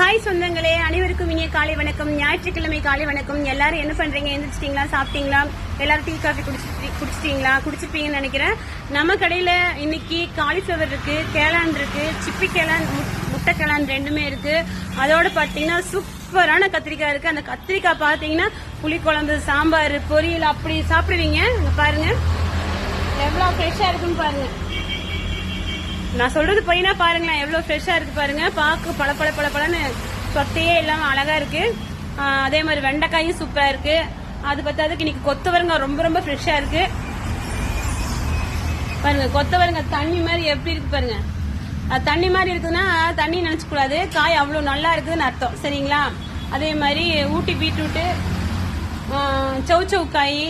Hi சொந்தங்களே அனைவருக்கும் இனிய காலை வணக்கம் ஞாயிற்றுக்கிழமை காலை வணக்கம். எல்லாரும் என்ன பண்றீங்க? எந்திரிச்சிட்டீங்களா? சாப்பிட்டீங்களா? எல்லாரும் டீ காஃபி குடிச்சிட்டு குடிச்சிட்டீங்களா? குடிச்சிருப்பீங்கன்னு நினைக்கிறேன். நம்ம கடையில இன்னைக்கு காலிஃபிளவர் இருக்கு கேளான் இருக்கு சிப்பி கேளான் முட்டை கேளான் ரெண்டுமே இருக்கு. அதோட பாத்தீங்கன்னா சூப்பரான கத்திரிக்காய் இருக்கு. அந்த கத்திரிக்காய் பாத்தீங்கன்னா புளிக்குழம்பு சாம்பார் பொரியல் அப்படி சாப்பிடுவீங்க. பாருங்க. எவ்வளவு ஃப்ரெஷ்ஷா இருக்குன்னு பாருங்க. நான் சொல்றது பொய்னா பாருங்களேன். எவ்வளவு ஃப்ரெஷ்ஷா இருக்கு பாருங்க. பார்க்க பல பல பல பலன்னு சொத்தையே இல்லாம அழகா இருக்கு. அதே மாதிரி வெண்டைக்காயும் சூப்பரா இருக்கு. அது பத்தாதுக்கு இன்னைக்கு கொத்தவரங்காய் ரொம்ப ரொம்ப ஃப்ரெஷ்ஷா இருக்கு. பாருங்க கொத்தவரங்காய் தண்ணி மாதிரி எப்படி இருக்கு பாருங்க. அது தண்ணி மாதிரி இருக்குதுன்னா தண்ணி நினைச்ச கூடாது காய் அவ்வளவு நல்லா இருக்குதுன்னு அர்த்தம். சரிங்களா? அதே மாதிரி ஊட்டி பீட்ரூட்டு சௌச்சௌ காய்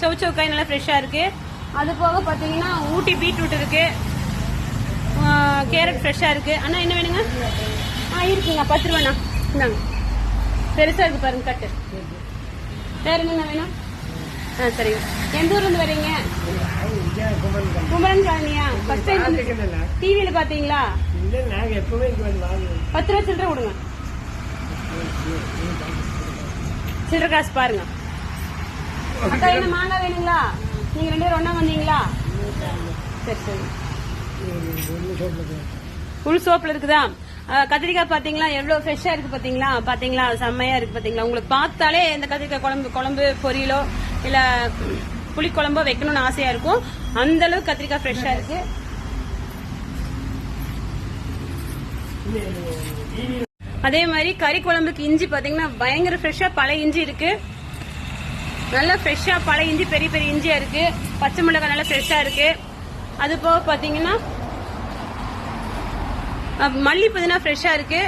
சௌச்சௌ காய் நல்லா ஃப்ரெஷ்ஷா இருக்கு. அது போக பார்த்தீங்கன்னா ஊட்டி பீட்ரூட் இருக்குது கேரட் ஃப்ரெஷ்ஷாக இருக்குது அண்ணா என்ன வேணுங்க? ஆ இருக்குங்க. பத்து ரூபாண்ணா. இந்தாங்க. பெருசாக இருக்குது பாருங்க கட்டு. வேறு என்னங்க வேணும்? ஆ சரிங்க. எந்த ஊர்லேருந்து வரீங்க? குமரன் காலனியா? ஃபர்ஸ்ட் டைம் டிவியில் பார்த்தீங்களா பத்து ரூபா சில்லறை கொடுங்க. சில்லற காசு பாருங்க. அக்கா என்ன மாங்காய் வேணுங்களா? நீங்கள் ரெண்டு பேரும் ஒன்றா வந்தீங்களா? சரி சரி. ஃபுல் சோப்ல இருக்குதா? கத்திரிக்காய் பாத்தீங்களா? எவ்வளவு ஃப்ரெஷ்ஷா இருக்கு பாத்தீங்களா? பாத்தீங்களா? செம்மையா இருக்கு பாத்தீங்களா? உங்களுக்கு பார்த்தாலே இந்த கத்திரிக்காய் குழம்பு குழம்பு பொரியலோ இல்ல புளி குழம்போ வைக்கணும்னு ஆசையா இருக்கும். அந்த அளவுக்கு கத்திரிக்காய் ஃப்ரெஷ்ஷா இருக்கு. அதே மாதிரி கறி குழம்புக்கு இஞ்சி பாத்தீங்கன்னா பயங்கர ஃப்ரெஷ்ஷா பழைய இஞ்சி இருக்கு. நல்லா ஃப்ரெஷ்ஷா பழைய இஞ்சி பெரிய பெரிய இஞ்சியா இருக்கு. பச்சை மிளகாய் நல்லா ஃப்ரெஷ்ஷா இருக்கு. அது போக பாத்தீங்கன்னா மல்லி புதினா ஃப்ரெஷ்ஷா இருக்கு.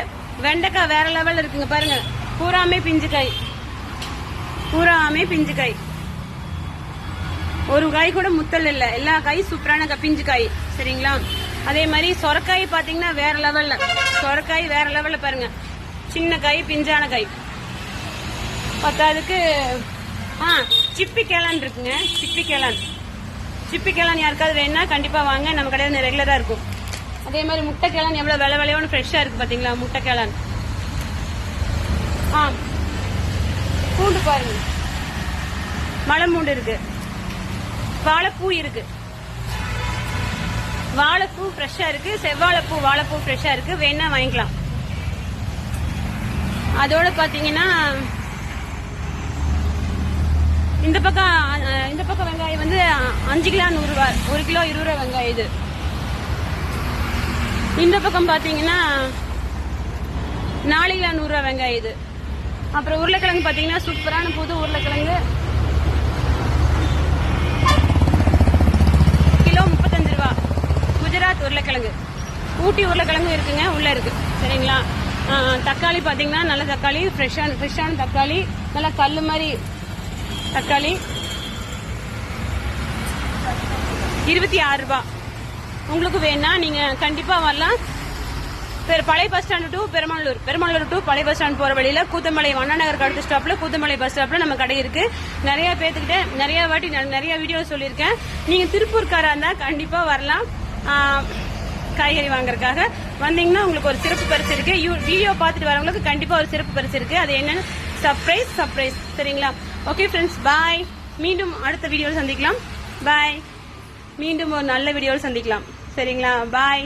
வெண்டைக்காய் வேற லெவல்ல இருக்குங்க பாருங்க. பூராமே பிஞ்சு காய் பூராமே பிஞ்சு காய் ஒரு காய் கூட முத்தல் இல்ல. எல்லா காயும் சூப்பரான பிஞ்சு காய் சரிங்களா? அதே மாதிரி சொரக்காய் பாத்தீங்கன்னா வேற லெவல்ல சொரக்காய் வேற லெவல்ல பாருங்க. சின்ன காய் பிஞ்சான காய். பத்தாவதுக்கு ஆ சிப்பி கேளான் இருக்குங்க. சிப்பி கேளான் சிப்பி கிழன் யாருக்காவது வேணும்னா கண்டிப்பா வாங்க. நம்ம கடையில் ரெகுலரா இருக்கும். அதே மாதிரி முட்டை கிழன் எவ்வளவு விலை விலையோன்னு ஃப்ரெஷ்ஷா இருக்கு பாத்தீங்களா? முட்டை கிழன் ஆ. பூண்டு பாருங்க. மலை பூண்டு இருக்கு. வாழைப்பூ இருக்கு. வாழைப்பூ ஃப்ரெஷ்ஷா இருக்கு. செவ்வாழைப்பூ வாழைப்பூ ஃப்ரெஷ்ஷா இருக்கு. வேணா வாங்கிக்கலாம். அதோட பாத்தீங்கன்னா இந்த பக்கம் இந்த பக்கம் வெங்காயம் வந்து அஞ்சு கிலோ நூறு ரூபாய் ஒரு கிலோ இருபது ரூபாய் வெங்காயம் இது. இந்த பக்கம் பாத்தீங்கன்னா நாலு கிலோ நூறு ரூபாய் வெங்காயம் இது. அப்புறம் உருளைக்கிழங்கு பாத்தீங்கன்னா சூப்பரான புது உருளைக்கிழங்கு. கிலோ முப்பத்தஞ்சு ரூபா. குஜராத் உருளைக்கிழங்கு. ஊட்டி உருளைக்கிழங்கு இருக்குங்க உள்ள இருக்கு. சரிங்களா? தக்காளி பாத்தீங்கன்னா நல்ல தக்காளி ஃப்ரெஷ்ஷான ஃப்ரெஷ்ஷான தக்காளி நல்ல கல் மாதிரி தக்காளி. இருபத்தி ஆறு ரூபாய் உங்களுக்கு வேணா நீங்க கண்டிப்பா வரலாம். பழைய bus stand to Perumalur Perumalur to பழைய பஸ் ஸ்டாண்ட் போற வழியில கூத்தமலை அண்ணா நகர் அடுத்த ஸ்டாப்ல கூத்தமலை பஸ் ஸ்டாப்ல நம்ம கடை இருக்கு. நிறைய பேத்துக்கிட்ட நிறைய வாட்டி நான் நிறைய வீடியோ சொல்லியிருக்கேன். நீங்க திருப்பூர்காரா இருந்தா கண்டிப்பா வரலாம். காய்கறி வாங்குறதுக்காக. வந்தீங்கன்னா உங்களுக்கு ஒரு சிறப்பு பரிசு இருக்கு. யூ- வீடியோ பார்த்துட்டு வரவங்களுக்கு கண்டிப்பா ஒரு சிறப்பு பரிசு இருக்கு. அது என்னன்னு சர்ப்ரைஸ் சர்ப்ரைஸ் சரிங்களா? ஓகே ஃப்ரெண்ட்ஸ் பாய் மீண்டும் அடுத்த வீடியோவில் சந்திக்கலாம். பாய் மீண்டும் ஒரு நல்ல வீடியோவில் சந்திக்கலாம். சரிங்களா? பாய்